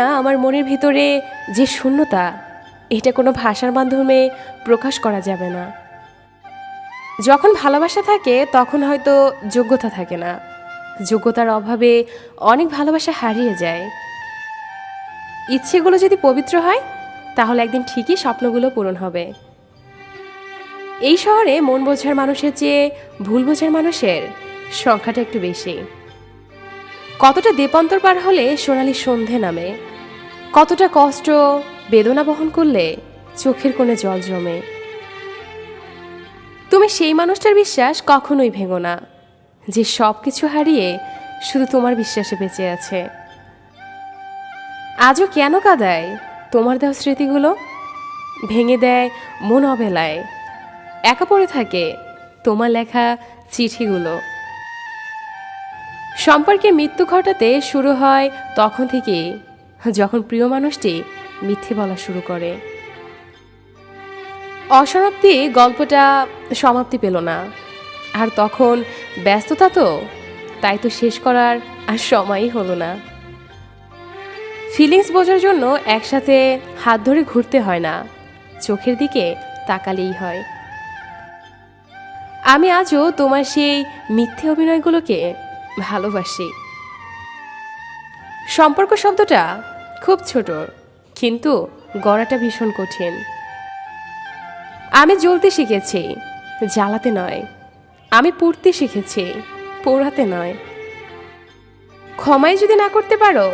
আমার মনের ভিতরে যে শূন্যতা, এটা কোনো ভাষার মাধ্যমে প্রকাশ করা যাবে না। যখন ভালোবাসা থাকে, তখন হয়তো যোগ্যতা থাকে না। যোগ্যতার অভাবে অনেক ভালোবাসা হারিয়ে যায়। ইচ্ছেগুলো যদি পবিত্র হয়, তাহলে একদিন ঠিকই স্বপ্নগুলো পূরণ হবে। এই শহরে মন বোঝার মানুষের চেয়ে ভুল বোঝার মানুষের সংখ্যাটা একটু বেশি। কতটা দেপান্তর পার হলে সোনালি সন্ধে নামে? কতটা কষ্ট, বেদনা বহন করলে চোখের কোণে জল জমে? তুমি সেই মানুষটার বিশ্বাস কখনোই ভেঙো না, যে সব কিছু হারিয়ে শুধু তোমার বিশ্বাসে বেঁচে আছে। আজও কেন কাদায় তোমার দেওয়া স্মৃতিগুলো? ভেঙে দেয় মন অবেলায় একা পড়ে থাকে তোমার লেখা চিঠিগুলো। সম্পর্কে মৃত্যু ঘটাতে শুরু হয় তখন থেকে যখন প্রিয় মানুষটি মিথ্যে বলা শুরু করে। অসমাপ্তি গল্পটা সমাপ্তি পেল না। আর তখন ব্যস্ততা তো, তাই তো শেষ করার আর সময়ই হলো না। ফিলিংস বোঝার জন্য একসাথে হাত ধরে ঘুরতে হয় না, চোখের দিকে তাকালেই হয়। আমি আজও তোমার সেই মিথ্যে অভিনয়গুলোকে ভালোবাসি। সম্পর্ক শব্দটা খুব ছোট, কিন্তু গড়াটা ভীষণ কঠিন। আমি জ্বলতে শিখেছি, জ্বালাতে নয়। আমি পড়তে শিখেছি, পড়াতে নয়। ক্ষমাই যদি না করতে পারো,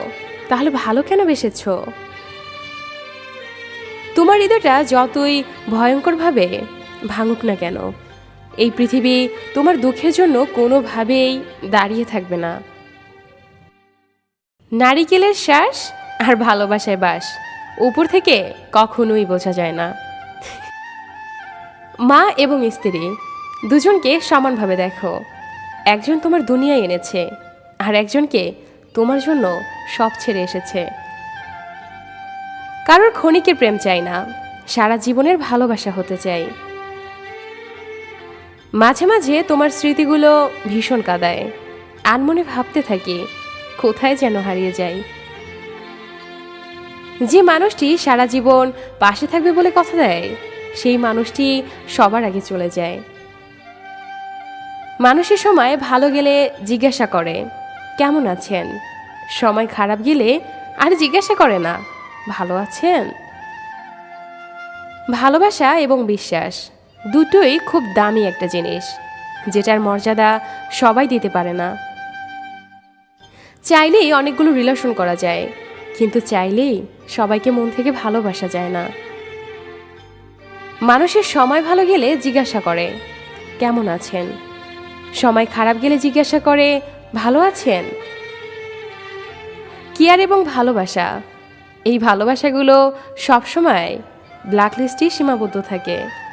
তাহলে ভালো কেন বেসেছ? তোমার হৃদয়টা যতই ভয়ঙ্করভাবে ভাঙুক না কেন এই পৃথিবী তোমার দুঃখের জন্য কোনোভাবেই দাঁড়িয়ে থাকবে না। নারিকেলের শ্বাস আর ভালোবাসায় বাস, উপর থেকে কখনোই বোঝা যায় না। মা এবং স্ত্রী দুজনকে সমানভাবে দেখো। একজন তোমার দুনিয়ায় এনেছে আর একজনকে তোমার জন্য সব ছেড়ে এসেছে। কারোর ক্ষণিকের প্রেম চাই না, সারা জীবনের ভালোবাসা হতে চাই। মাঝে মাঝে তোমার স্মৃতিগুলো ভীষণ কাদায়। আনমনে ভাবতে থাকি, কোথায় যেন হারিয়ে যাই। যে মানুষটি সারা জীবন পাশে থাকবে বলে কথা দেয়, সেই মানুষটি সবার আগে চলে যায়। মানুষের সময় ভালো গেলে জিজ্ঞাসা করে, কেমন আছেন? সময় খারাপ গেলে, আর, জিজ্ঞাসা করে না, ভালো আছেন? ভালোবাসা এবং বিশ্বাস। দুটোই খুব দামি একটা জিনিস, যেটার মর্যাদা সবাই দিতে পারে না। চাইলেই অনেকগুলো রিলেশন করা যায়, কিন্তু চাইলেই সবাইকে মন থেকে ভালোবাসা যায় না। মানুষের সময় ভালো গেলে জিজ্ঞাসা করে, কেমন আছেন? সময় খারাপ গেলে জিজ্ঞাসা করে, ভালো আছেন? কেয়ার এবং ভালোবাসা, এই ভালোবাসাগুলো সবসময় ব্ল্যাকলিস্টেই সীমাবদ্ধ থাকে।